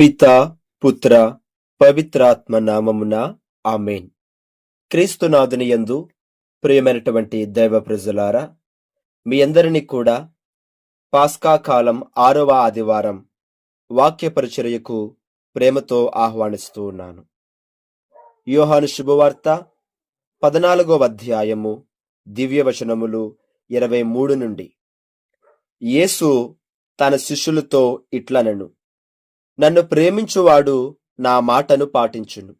పిత పుత్ర పవిత్రాత్మ నామమున ఆమెన్. క్రీస్తునాథుని యందు ప్రియమైనటువంటి దైవ ప్రజలారా మీ అందరినీ కూడా పాస్కా కాలం ఆరవ ఆదివారం వాక్య పరిచర్యకు ప్రేమతో ఆహ్వానిస్తూ ఉన్నాను. యోహాను శుభవార్త పద్నాలుగవ అధ్యాయము దివ్యవచనములు ఇరవై మూడు నుండి. యేసు తన శిష్యులతో ఇట్లనను నన్ను ప్రేమించువాడు నా మాటను పాటించును.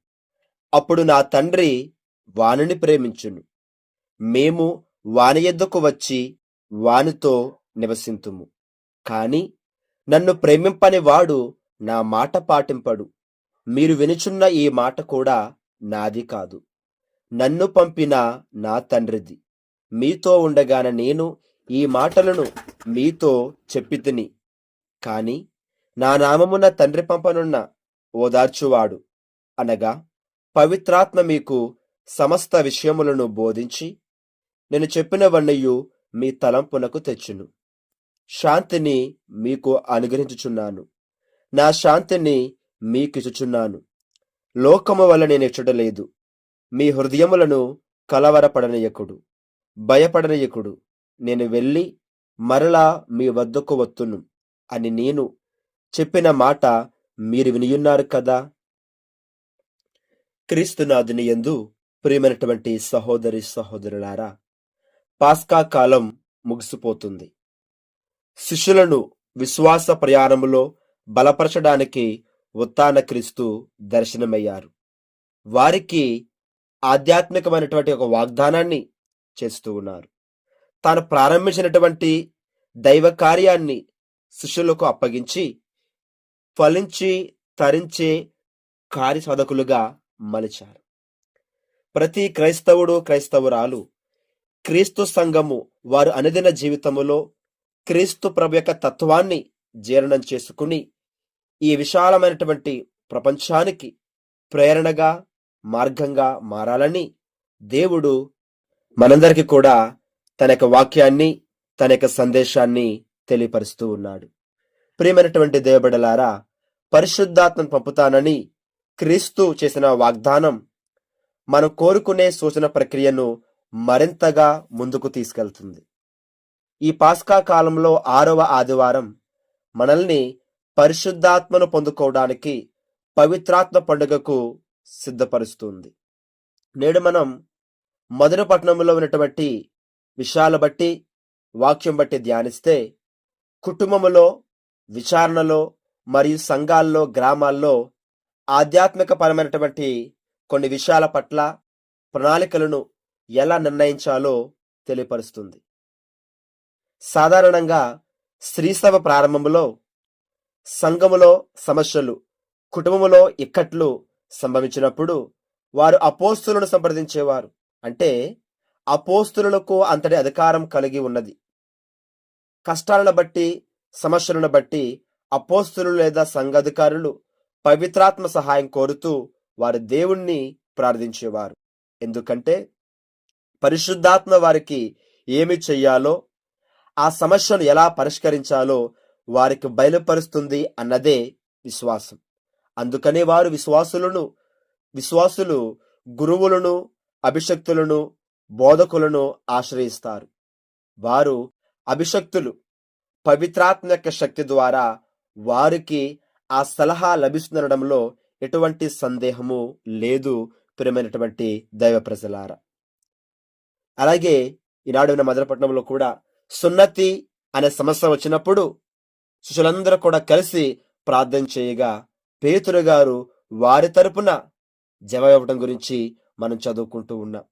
అప్పుడు నా తండ్రి వానిని ప్రేమించును. మేము వాని ఎద్దకు వచ్చి వానితో నివసింతుము. కాని నన్ను ప్రేమింపని వాడు నా మాట పాటింపడు. మీరు వినుచున్న ఈ మాట కూడా నాది కాదు. నన్ను పంపిన నా తండ్రిది. మీతో ఉండగాన నేను ఈ మాటలను మీతో చెప్పితిని కాని నా నామమున తండ్రి పంపనున్న ఓదార్చువాడు అనగా పవిత్రాత్మ మీకు సమస్త విషయములను బోధించి నేను చెప్పినవన్నయు మీ తలంపునకు తెచ్చును. శాంతిని మీకు అనుగ్రహించుచున్నాను. నా శాంతిని మీకిచుచున్నాను లోకము వల్ల నేను మీ హృదయములను కలవరపడనీయకుడు భయపడనీయకుడు. నేను వెళ్ళి మరలా మీ వద్దకు వత్తును అని నేను చెప్పిన మాట మీరు వినియున్నారు కదా? క్రీస్తునాథుని యందు ప్రియమైనటువంటి సహోదరి సహోదరులారా పాస్కా కాలం ముగిసిపోతుంది. శిష్యులను విశ్వాస ప్రయాణములో బలపరచడానికి ఉత్తాన క్రీస్తు దర్శనమయ్యారు. వారికి ఆధ్యాత్మికమైనటువంటి ఒక వాగ్దానాన్ని చేస్తూ ఉన్నారు. తాను ప్రారంభించినటువంటి దైవ కార్యాన్ని శిష్యులకు అప్పగించి ఫలించి తరించే కార్యసాధకులుగా మలిచారు. ప్రతి క్రైస్తవుడు క్రైస్తవురాలు క్రీస్తు సంఘము వారు అనుదిన జీవితములో క్రీస్తు ప్రభు యొక్క తత్వాన్ని జీర్ణం చేసుకుని ఈ విశాలమైనటువంటి ప్రపంచానికి ప్రేరణగా మార్గంగా మారాలని దేవుడు మనందరికీ కూడా తన యొక్క వాక్యాన్ని తన యొక్క సందేశాన్ని తెలియపరుస్తూ ఉన్నాడు. ప్రియమైనటువంటి దేవబడలారా పరిశుద్ధాత్మను పంపుతానని క్రీస్తు చేసిన వాగ్దానం. మనం కోరుకునే సూచన ప్రక్రియను మరింతగా ముందుకు తీసుకెళ్తుంది. ఈ పాస్కా కాలంలో ఆరవ ఆదివారం మనల్ని పరిశుద్ధాత్మను పొందుకోవడానికి పవిత్రాత్మ పండుగకు సిద్ధపరుస్తుంది. నేడు మనం మొదటి పట్టణంలో ఉన్నటువంటి విషయాల బట్టి వాక్యం బట్టి ధ్యానిస్తే కుటుంబములో విచారణలో మరియు సంఘాల్లో గ్రామాల్లో ఆధ్యాత్మిక పరమైనటువంటి కొన్ని విషయాల పట్ల ప్రణాళికలను ఎలా నిర్ణయించాలో తెలియపరుస్తుంది. సాధారణంగా స్త్రీసభ ప్రారంభంలో సంఘములో సమస్యలు కుటుంబములో ఇక్కట్లు సంభవించినప్పుడు వారు అపోస్తులను సంప్రదించేవారు. అంటే అపోస్తులకు అంతటి అధికారం కలిగి ఉన్నది. కష్టాలను బట్టి సమస్యలను బట్టి అపోస్తులు లేదా సంఘాధికారులు పవిత్రాత్మ సహాయం కోరుతూ వారి దేవుణ్ణి ప్రార్థించేవారు. ఎందుకంటే పరిశుద్ధాత్మ వారికి ఏమి చెయ్యాలో ఆ సమస్యను ఎలా పరిష్కరించాలో వారికి బయలుపరుస్తుంది అన్నదే విశ్వాసం. అందుకనే వారు విశ్వాసులను విశ్వాసులు గురువులను అభిషక్తులను బోధకులను ఆశ్రయిస్తారు. వారు అభిషక్తులు పవిత్రాత్మక శక్తి ద్వారా వారికి ఆ సలహా లభిస్తుందనడంలో ఎటువంటి సందేహము లేదు ప్రియమైనటువంటి దైవ ప్రజలార. అలాగే ఈనాడు ఉన్న మదనపట్నంలో కూడా సున్నతి అనే సమస్య వచ్చినప్పుడు శిష్యులందరూ కూడా కలిసి ప్రార్థన చేయగా పేతురు గారు వారి తరపున జవాబు ఇవ్వడం గురించి మనం చదువుకుంటూ ఉన్నాం.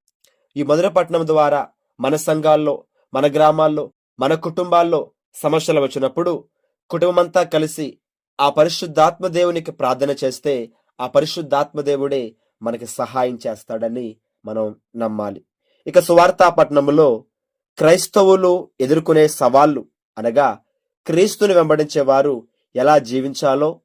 ఈ మధురపట్నం ద్వారా మన సంఘాల్లో మన గ్రామాల్లో మన కుటుంబాల్లో సమస్యలు వచ్చినప్పుడు కుటుంబమంతా కలిసి ఆ పరిశుద్ధాత్మ దేవునికి ప్రార్థన చేస్తే ఆ పరిశుద్ధాత్మ దేవుడే మనకి సహాయం చేస్తాడని మనం నమ్మాలి. ఇక సువార్తాపట్నంలో క్రైస్తవులు ఎదుర్కొనే సవాళ్ళు అనగా క్రీస్తుని వెంబడించే వారు ఎలా జీవించాలో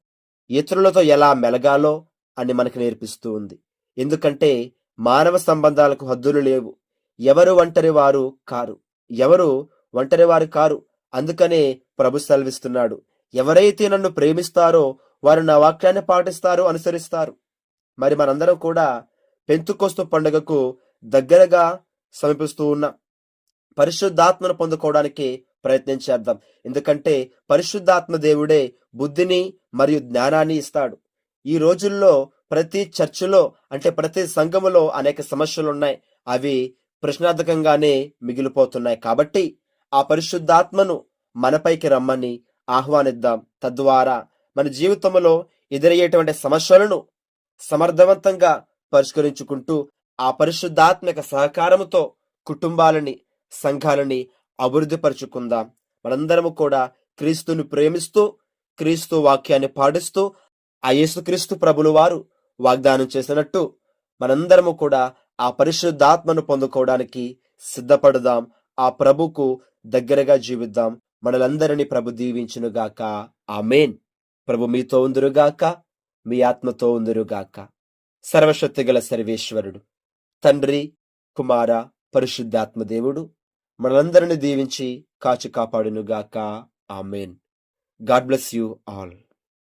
ఇతరులతో ఎలా మెలగాలో అని మనకు నేర్పిస్తూ ఉంది. ఎందుకంటే మానవ సంబంధాలకు హద్దులు లేవు. ఎవరు ఒంటరి వారు కారు. ఎవరు ఒంటరి వారు కారు. అందుకనే ప్రభు సెలవిస్తున్నాడు. ఎవరైతే నన్ను ప్రేమిస్తారో వారు నా వాక్యాన్ని పాటిస్తారు అనుసరిస్తారు. మరి మనందరం కూడా పెంతుకోస్తు పండుగకు దగ్గరగా సమీపిస్తూ ఉన్నాం పరిశుద్ధాత్మను పొందుకోవడానికి ప్రయత్నం చేద్దాం. ఎందుకంటే పరిశుద్ధాత్మ దేవుడే బుద్ధిని మరియు జ్ఞానాన్ని ఇస్తాడు. ఈ రోజుల్లో ప్రతి చర్చిలో అంటే ప్రతి సంఘములో అనేక సమస్యలు ఉన్నాయి అవి ప్రశ్నార్థకంగానే మిగిలిపోతున్నాయి. కాబట్టి ఆ పరిశుద్ధాత్మను మనపైకి రమ్మని ఆహ్వానిద్దాం. తద్వారా మన జీవితంలో ఎదురయ్యేటువంటి సమస్యలను సమర్థవంతంగా పరిష్కరించుకుంటూ ఆ పరిశుద్ధాత్మక సహకారముతో కుటుంబాలని సంఘాలని అభివృద్ధిపరుచుకుందాం. మనందరము కూడా క్రీస్తుని ప్రేమిస్తూ క్రీస్తు వాక్యాన్ని పాటిస్తూ ఆ యేసుక్రీస్తు ప్రభులు వారు వాగ్దానం చేసినట్టు మనందరము కూడా ఆ పరిశుద్ధాత్మను పొందుకోవడానికి సిద్ధపడదాం. ఆ ప్రభుకు దగ్గరగా జీవిద్దాం. మనలందరినీ ప్రభు దీవించునుగాక. ఆమెన్. ప్రభు మీతో ఉందురుగాక. మీ ఆత్మతో ఉందురుగాక. సర్వశక్తి గల సర్వేశ్వరుడు తండ్రి కుమార పరిశుద్ధాత్మ దేవుడు మనందరిని దీవించి కాచి కాపాడునుగాక. Amen. God bless you all.